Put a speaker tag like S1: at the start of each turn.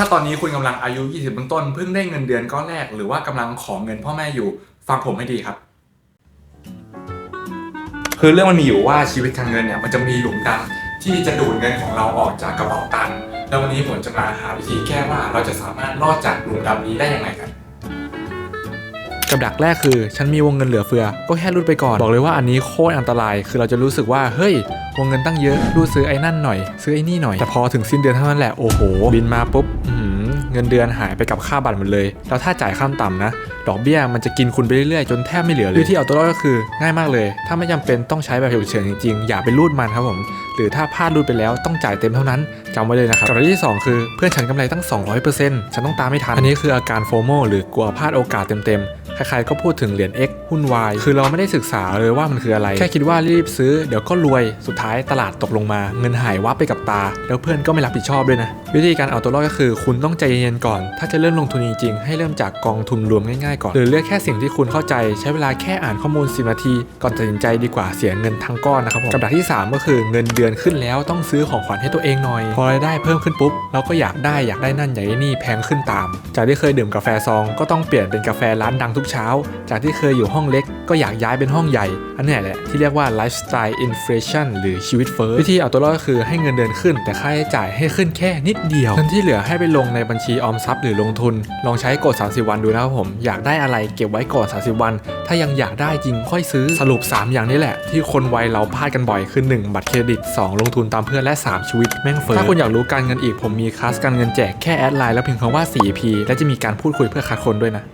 S1: ถ้าตอนนี้คุณกำลังอายุ 20ต้นต้นๆเพิ่งได้เงินเดือนก้อนแรก หรือว่ากำลังขอเงินพ่อแม่อยู่ ฟังผมให้ดีครับ คือเรื่องมันมีอยู่ว่าชีวิตทางเงินเนี่ยมันจะมีหลุมดำที่จะดูดเงินของเราออกจากกระเป๋าตังค์แล้ววันนี้ผมจะมาหาวิธีแก้ว่าเราจะสามารถรอดจากหลุมดำนี้ได้ยังไงกัน กับดักแรกคือ ฉันมีวงเงินเหลือเฟือ ก็แค่รูดไปก่อน บอกเลยว่าอันนี้โคตรอันตราย คือเราจะรู้สึกว่า เฮ้ยวงเงินตั้งเยอะ รูดซื้อไอ้นั่นหน่อย ซื้อไอ้นี่หน่อย แต่พอถึงสิ้นเดือนเท่านั้นแหละ โอ้โห บินมาปุ๊บเงินเดือนหายไปกับค่าบัตรหมดเลย แล้วถ้าจ่ายขั้นต่ำนะ ดอกเบี้ยมันจะกินคุณไปเรื่อยๆ จนแทบไม่เหลือเลยวิธีเอาตัวรอดก็คือง่ายมากเลย ถ้าไม่จำเป็นต้องใช้แบบฉุกเฉินจริงๆ อย่าไปรูดมันครับผม หรือถ้าพลาดรูดไปแล้วต้องจ่ายเต็มเท่านั้นจำไว้เลยนะครับกับอันที่สองคือเพื่อนฉันกำไรตั้ง 200%ฉันต้องตามไม่ทัน อันนี้คืออาการโฟโมหรือกลัวพลาดโอกาสเต็มๆ ใครๆก็พูดถึงเหรียญ X หุ้น Y คือเราไม่ได้ศึกษาเลยว่ามันคืออะไร แค่คิดว่ารีบซื้อ เดี๋ยวก็รวยสุดท้ายตลาดตกลงมา เงินหายวับไปกับตา แล้วเพื่อนก็ไม่รับผิดชอบด้วยนะ วิธีการเอาตัวรอดก็คือคุณต้องใจเย็นๆก่อน ถ้าจะเริ่มลงทุนจริงๆให้เริ่มจากกองทุนรวมง่ายๆก่อน หรือเลือกแค่สิ่งที่คุณเข้าใจ ใช้เวลาแค่อ่านข้อมูล10นาที ก่อนตัดสินใจดีกว่าเสียเงินทั้งก้อนนะครับผมกับดักที่ 3 ก็คือเงินเดือนขึ้นแล้วต้องซื้อของขวัญให้ตัวเองหน่อย พอรายได้เพิ่มขึ้นปุ๊บเราก็อยากได้อยากได้นั่นอยากได้นี่แพงขึ้นตาม จากที่เคยดื่มกาแฟซองก็ต้องเปลี่ยนเป็นกาแฟร้านดังทุกเช้า จากที่เคยอยู่ห้องเล็กก็อยากย้ายเป็นห้องใหญ่ อันนี้แหละที่เรียกว่า lifestyle inflation หรือชีวิตเฟ้อวิธีเอาตัวรอดก็คือให้เงินเดือนขึ้น แต่ค่าใช้จ่ายให้ขึ้นแค่นิดเดียวเงินที่เหลือให้ไปลงในบัญชีออมทรัพย์หรือลงทุน ลองใช้กด 30 วันดูนะครับผมอยากได้อะไรเก็บไว้ก่อน 30 วัน ถ้ายังอยากได้จริงค่อยซื้อสรุป 3 อย่างนี้แหละ ที่คนวัยเราพลาดกันบ่อยคือ 1 บัตรเครดิต 2 ลงทุนตามเพื่อนและ 3 ชีวิตแม่งเฟ้อถ้าคุณอยากรู้การเงินอีกผมมีคลาสการเงินแจกแค่แอดไลน์แล้วพิมพ์คำว่า 4P และจะมีการพูดคุยเพื่อคัดคนด้วยนะ